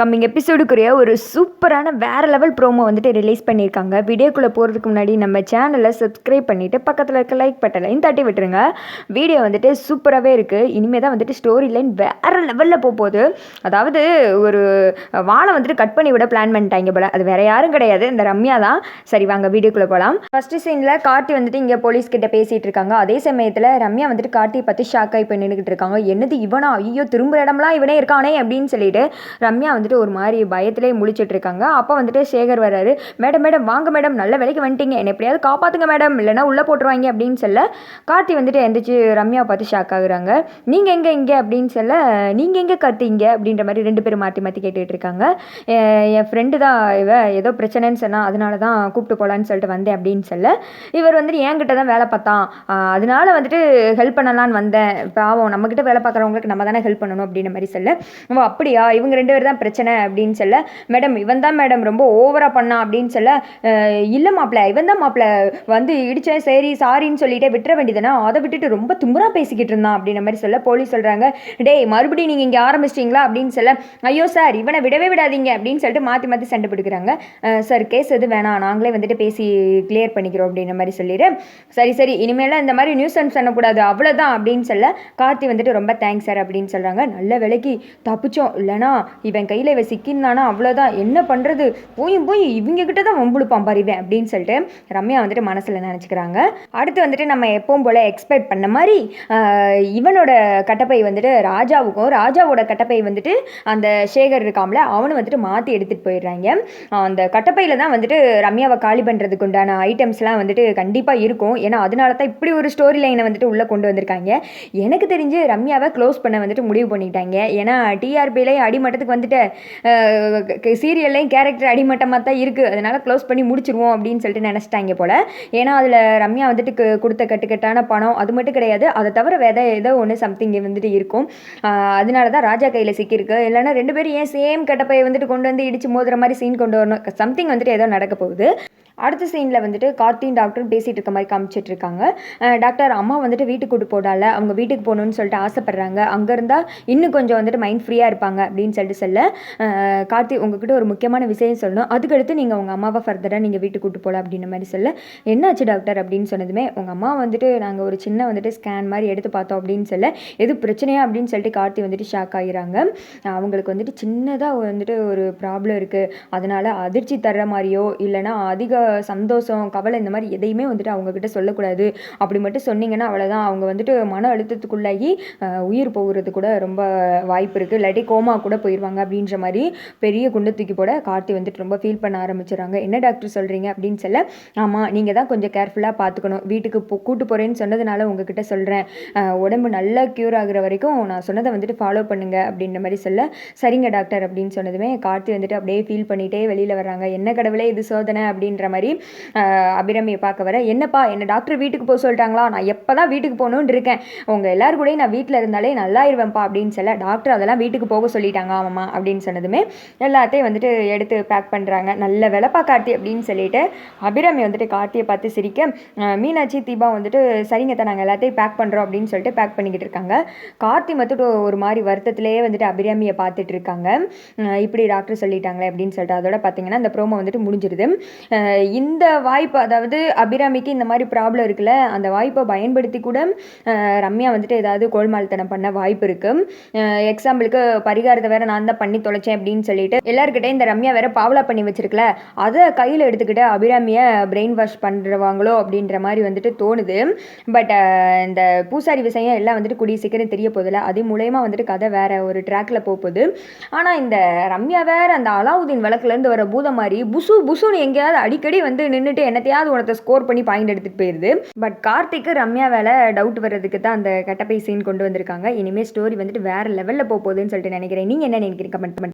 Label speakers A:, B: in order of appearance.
A: Coming எபிசோடுக்குரிய ஒரு சூப்பரான வேறு லெவல் ப்ரோமோ வந்துட்டு ரிலீஸ் பண்ணியிருக்காங்க. வீடியோக்குள்ளே போகிறதுக்கு முன்னாடி நம்ம சேனலை சப்ஸ்கிரைப் பண்ணிவிட்டு பக்கத்தில் இருக்க லைக் பட்டனையும் தட்டி விட்டுருங்க. வீடியோ வந்துட்டு சூப்பராகவே இருக்குது இனிமேல் தான் வந்துட்டு ஸ்டோரி லைன் வேறு லெவலில் போக போகுது அதாவது ஒரு வாழை வந்துட்டு கட் பண்ணி விட பிளான் பண்ணிட்டாங்க போல. அது வேறு யாரும் கிடையாது. இந்த ரம்யா தான். சரி வாங்க வீடியோக்குள்ளே போகலாம் ஃபஸ்ட்டு சீனில் கார்த்தி வந்துட்டு இங்கே போலீஸ் கிட்டே பேசிகிட்டு இருக்காங்க. அதே சமயத்தில் ரம்யா வந்துட்டு கார்த்தியை பார்த்து ஷாக்காகி போய் நின்றுக்கிட்டு இருக்காங்க. என்னது இவனா? ஐயோ திரும்ப இடம்லாம் இவனே இருக்கானே அப்படின்னு சொல்லிட்டு ரம்யா வந்து வந்துட்டு ஒரு மாதிரி பயத்திலே முழிச்சிட்டு இருக்காங்க அப்போ வந்துட்டு சேகர் வராரு மேடம் மேடம் வாங்க மேடம் நல்ல வேலைக்கு வந்துட்டீங்க. என்னை எப்படியாவது காப்பாற்றுங்க மேடம். இல்லைனா உள்ளே போட்டுருவாங்க அப்படின்னு சொல்ல கார்த்தி வந்துட்டு எந்திரிச்சு ரம்யாவை பார்த்து ஷாக் ஆகுறாங்க. நீங்கள் எங்கே இங்கே? அப்படின்னு சொல்ல நீங்கள் எங்கே கார்த்திங்க? அப்படின்ற மாதிரி ரெண்டு பேரும் மாற்றி மாற்றி கேட்டுட்டு இருக்காங்க என் ஃப்ரெண்டு தான் இவ. ஏதோ பிரச்சனைன்னு சொன்னா அதனால தான் கூப்பிட்டு போகலான்னு சொல்லிட்டு வந்தேன் அப்படின்னு சொல்ல இவர் வந்துட்டு என்கிட்ட தான் வேலை பார்த்தான். அதனால வந்துட்டு ஹெல்ப் பண்ணலான்னு வந்தேன். பாவம் நம்மக்கிட்ட வேலை பார்க்குறவங்களுக்கு நம்ம தானே ஹெல்ப் பண்ணணும் அப்படின்ற மாதிரி சொல்ல ஓ அப்படியா? இவங்க ரெண்டு பேர் தான் பிரச்சனை பிரச்சனை அப்படின்னு சொல்ல மேடம் இவன் தான் மேடம் ரொம்ப ஓவராக பண்ணான் அப்படின்னு சொல்ல இல்லை மாப்பிள்ள இவன் தான் மாப்பிள்ள வந்து இடித்தேன் சரி சாரின்னு சொல்லிட்டே விட்டுற வேண்டியதுனா அதை விட்டுட்டு ரொம்ப தும்புறா பேசிக்கிட்டு இருந்தான் அப்படின்ற மாதிரி சொல்ல போலீஸ் சொல்கிறாங்க டேய் மறுபடியும் நீங்கள் இங்கே ஆரம்பிச்சிட்டிங்களா? அப்படின்னு சொல்ல ஐயோ சார் இவனை விடவே விடாதீங்க அப்படின்னு சொல்லிட்டு மாற்றி மாற்றி சண்டை பிடிக்கிறாங்க சார் கேஸ் எது வேணாம் நாங்களே வந்துட்டு பேசி கிளியர் பண்ணிக்கிறோம் அப்படின்ற மாதிரி சொல்லிடு. சரி சரி இனிமேலாம் இந்த மாதிரி நியூஸ் அண்ட் பண்ணக்கூடாது அவ்வளோதான் அப்படின்னு சொல்ல கார்த்தி வந்துட்டு ரொம்ப தேங்க்ஸ் சார் அப்படின்னு சொல்கிறாங்க நல்ல விலைக்கு தப்பிச்சோம் இல்லைனா இவன் கையில் இவன் சிக்கினானா அவ்வளோதான் என்ன பண்ணுறது போய் போய் இவங்க கிட்ட தான் வம்புழுப்பான் பறிவேன் அப்படின்னு சொல்லிட்டு ரம்யா வந்துட்டு மனசில் நினச்சிக்கிறாங்க? அடுத்து வந்துட்டு நம்ம எப்பவும் போல் எக்ஸ்பெக்ட் பண்ண மாதிரி இவனோட கட்டப்பை வந்துட்டு ராஜாவுக்கும் ராஜாவோட கட்டப்பை வந்துட்டு அந்த சேகர் இருக்காம்ல அவனு வந்துட்டு மாற்றி எடுத்துகிட்டு போயிடுறாங்க. அந்த கட்டப்பையில் தான் வந்துட்டு ரம்யாவை காலி பண்ணுறதுக்கு உண்டான ஐட்டம்ஸ்லாம் வந்துட்டு கண்டிப்பாக இருக்கும். ஏன்னா அதனால தான் இப்படி ஒரு ஸ்டோரி லைனை வந்துட்டு உள்ளே கொண்டு வந்திருக்காங்க. எனக்கு தெரிஞ்சு ரம்யாவை க்ளோஸ் பண்ண வந்துட்டு முடிவு பண்ணிட்டாங்க. ஏன்னா டிஆர்பியிலே அடிமட்டத்துக்கு வந்துட்டு. சீரியல்லையும் கேரக்டர் அடிமட்டமாக தான் இருக்குது அதனால் க்ளோஸ் பண்ணி முடிச்சிருவோம் அப்படின்னு சொல்லிட்டு நினச்சிட்டாங்க போல். ஏன்னா அதில் ரம்யா வந்துட்டு கொடுத்த கட்டுக்கட்டான பணம் அது மட்டும் கிடையாது. அதை தவிர வேற ஏதோ ஒன்று சம்திங் வந்துட்டு இருக்கும். அதனால தான் ராஜா கையில் சிக்கியிருக்கு. இல்லைன்னா ரெண்டு பேரும் ஏன் சேம் கட்டப்பையை வந்துட்டு கொண்டு வந்து இடிச்சு மோதுற மாதிரி சீன் கொண்டு வரணும். சம்திங் வந்துட்டு ஏதோ நடக்க போகுது. அடுத்த சீனில் வந்துட்டு கார்த்தியும் டாக்டரும் பேசிகிட்டு இருக்க மாதிரி காமிச்சிட்டு இருக்காங்க. டாக்டர் அம்மா வந்துட்டு வீட்டுக்கு கூட்டு போடால அவங்க வீட்டுக்கு போகணுன்னு சொல்லிட்டு ஆசைப்பட்றாங்க. அங்கே இருந்தால் இன்னும் கொஞ்சம் வந்துட்டு மைண்ட் ஃப்ரீயாக இருப்பாங்க அப்படின்னு சொல்லிட்டு சொல்ல கார்த்தி உங்ககிட்ட ஒரு முக்கியமான விஷயம் சொல்லணும். அதுக்கடுத்து நீங்கள் உங்கள் அம்மாவை ஃபர்தராக நீங்கள் வீட்டுக்கு கூட்டு போகலாம் அப்படின்ற மாதிரி சொல்ல என்னாச்சு டாக்டர் அப்படின்னு சொன்னதுமே உங்கள் அம்மா வந்துட்டு நாங்கள் ஒரு சின்ன வந்துட்டு ஸ்கேன் மாதிரி எடுத்து பார்த்தோம் அப்படின்னு சொல்ல எது பிரச்சனையா? அப்படின்னு சொல்லிட்டு கார்த்தி வந்துட்டு ஷாக் ஆகிறாங்க அவங்களுக்கு வந்துட்டு சின்னதாக வந்துட்டு ஒரு ப்ராப்ளம் இருக்குது அதனால் அதிர்ச்சி தர்ற மாதிரியோ இல்லைனா அதிக சந்தோஷம் கவலை இந்த மாதிரி எதையுமே வந்துட்டு அவங்கக்கிட்ட சொல்லக்கூடாது. அப்படி மட்டும் சொன்னீங்கன்னா அவ்வளோதான் அவங்க வந்துட்டு மன அழுத்தத்துக்குள்ளாகி உயிர் போகிறது கூட ரொம்ப வாய்ப்பு இருக்குது இல்லாட்டி கோமா கூட போயிடுவாங்க அப்படின்ற மாதிரி பெரிய குண்டு தூக்கி போட கார்த்தி வந்துட்டு ரொம்ப ஃபீல் பண்ண ஆரம்பிச்சிடுறாங்க. என்ன டாக்டர் சொல்கிறீங்க அப்படின்னு சொல்ல ஆமாம் நீங்கள் தான் கொஞ்சம் கேர்ஃபுல்லாக பார்த்துக்கணும். வீட்டுக்கு போ கூட்டு போகிறேன்னு சொன்னதுனால உங்ககிட்ட சொல்கிறேன் உடம்பு நல்லா க்யூர் ஆகுற வரைக்கும் நான் சொன்னதை வந்துட்டு ஃபாலோ பண்ணுங்க. அப்படின்ற மாதிரி சொல்ல சரிங்க டாக்டர் அப்படின்னு சொன்னதுமே கார்த்தி வந்துட்டு அப்படியே ஃபீல் பண்ணிகிட்டே வெளியில் வர்றாங்க. என்ன கடவுளே இது சோதனை. அப்படின்ற மாதிரி அபிராமியை பார்க்க வர என்னப்பா என்ன டாக்டர் வீட்டுக்கு போக சொல்லிட்டாங்களா? நான் எப்போ தான் வீட்டுக்கு போகணுன்னு இருக்கேன். உங்கள் எல்லாரும் கூடயும் நான் வீட்டில் இருந்தாலே நல்லா இருவேன்ப்பா அப்படின்னு சொல்ல டாக்டர் அதெல்லாம் வீட்டுக்கு போக சொல்லிட்டாங்க ஆமாம்மா அப்படின்னு சொன்னதுமே எல்லாத்தையும் வந்துட்டு எடுத்து பேக் பண்ணுறாங்க நல்ல வேலைப்பா கார்த்தி அப்படின்னு சொல்லிட்டு அபிராமி வந்துட்டு கார்த்தியை பார்த்து சிரிக்க மீனாட்சி தீபா வந்துட்டு சரிங்க தான் நாங்கள் எல்லாத்தையும் பேக் பண்ணுறோம் அப்படின்னு சொல்லிட்டு பேக் பண்ணிக்கிட்டு இருக்காங்க. கார்த்தி மட்டும் ஒரு மாதிரி வருத்தத்திலேயே வந்துட்டு அபிராமியை பார்த்துட்டு இருக்காங்க. இப்படி டாக்டர் சொல்லிட்டாங்களே அப்படின்னு சொல்லிட்டு அதோட பார்த்தீங்கன்னா அந்த ப்ரோமோ வந்துட்டு முடிஞ்சிருது. இந்த வாய்ப்பு அதாவது அபிராமிக்கு இந்த மாதிரி ப்ராப்ளம் இருக்குல்ல அந்த வாய்ப்பை பயன்படுத்தி கூட ரம்யா வந்துட்டு ஏதாவது கோல்மால்தனம் பண்ண வாய்ப்பு இருக்குது எக்ஸாம்பிளுக்கு பரிகாரத்தை வேற நான் தான் பண்ணி தொலைச்சேன் அப்படின்னு சொல்லிட்டு எல்லாருக்கிட்டே இந்த ரம்யா வேற பாவலா பண்ணி வச்சிருக்கல அதை கையில் எடுத்துக்கிட்டு அபிராமியை பிரெயின் வாஷ் பண்ணுறவாங்களோ அப்படின்ற மாதிரி வந்துட்டு தோணுது. பட் இந்த பூசாரி விஷயம் எல்லாம் வந்துட்டு கூடிய சீக்கிரம் தெரிய போதில்ல அது மூலயமா வந்துட்டு கதை வேற ஒரு ட்ராக்ல போகுது. ஆனால் இந்த ரம்யா வேற அந்த அலாவுதீன் வழக்குலேருந்து வர பூதம் மாதிரி புசு புசுன்னு எங்கேயாவது அடிக்கடி வந்து நின்றுட்டு என்னத்தையாவது உனத்தை ஸ்கோர் பண்ணி பாயிண்ட் எடுத்துகிட்டு போயிடுது பட் கார்த்திக்கு ரம்யா வேலை டவுட் வர்றதுக்கு தான் அந்த கட்டப்பை சீன் கொண்டு வந்திருக்காங்க. இனிமேல் ஸ்டோரி வந்துட்டு வேற லெவலில் போக போகுதுன்னு சொல்லிட்டு நினைக்கிறேன். நீங்கள் என்ன நினைக்கிறீங்க? கமெண்ட் பண்ணி